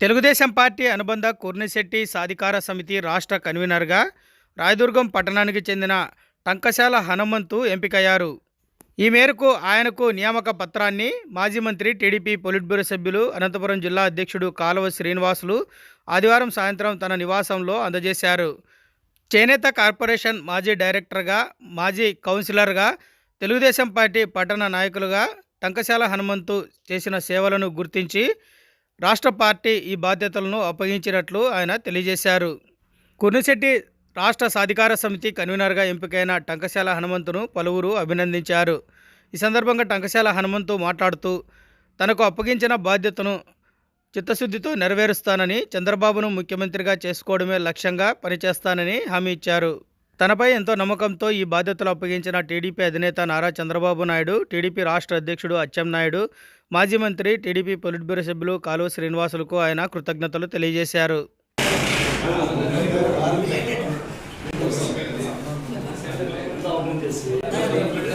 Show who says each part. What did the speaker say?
Speaker 1: Telugu Desam party అనుబంధ కుర్నిశెట్టి సాధికార సమితి రాష్ట్ర కన్వీనర్గా రాయదుర్గం పట్టణానికి చెందిన టంకశాల హనుమంతు ఎంపికయ్యారు. ఈ మేరకు ఆయనకు నియామక పత్రాన్ని మాజీ మంత్రి టీడీపీ పొలిట్ బ్యూరో సభ్యులు అనంతపురం జిల్లా అధ్యక్షుడు కాలువ శ్రీనివాసులు ఆదివారం సాయంత్రం తన నివాసంలో అందజేశారు. చేనేత కార్పొరేషన్ మాజీ డైరెక్టర్గా మాజీ కౌన్సిలర్గా తెలుగుదేశం పార్టీ పట్టణ నాయకులుగా టంకశాల హనుమంతు చేసిన సేవలను గుర్తించి రాష్ట్ర పార్టీ ఈ బాధ్యతలను అప్పగించినట్లు ఆయన తెలియజేశారు. కుర్నిశెట్టి రాష్ట్ర సాధికార సమితి కన్వీనర్గా ఎంపికైన టంకశాల హనుమంతును పలువురు అభినందించారు. ఈ సందర్భంగా టంకశాల హనుమంతు మాట్లాడుతూ తనకు అప్పగించిన బాధ్యతను చిత్తశుద్ధితో నెరవేరుస్తానని చంద్రబాబును ముఖ్యమంత్రిగా చేసుకోవడమే లక్ష్యంగా పనిచేస్తానని హామీ ఇచ్చారు. తనపై ఎంతో నమ్మకంతో ఈ బాధ్యతలు అప్పగించిన టీడీపీ అధినేత నారా చంద్రబాబు నాయుడు టీడీపీ రాష్ట్ర అధ్యక్షుడు అచ్చెన్నాయుడు మాజీ మంత్రి టీడీపీ పొలిట్ బ్యూరో సభ్యులు కాలువ శ్రీనివాసులకు ఆయన కృతజ్ఞతలు తెలియజేశారు.
Speaker 2: Thank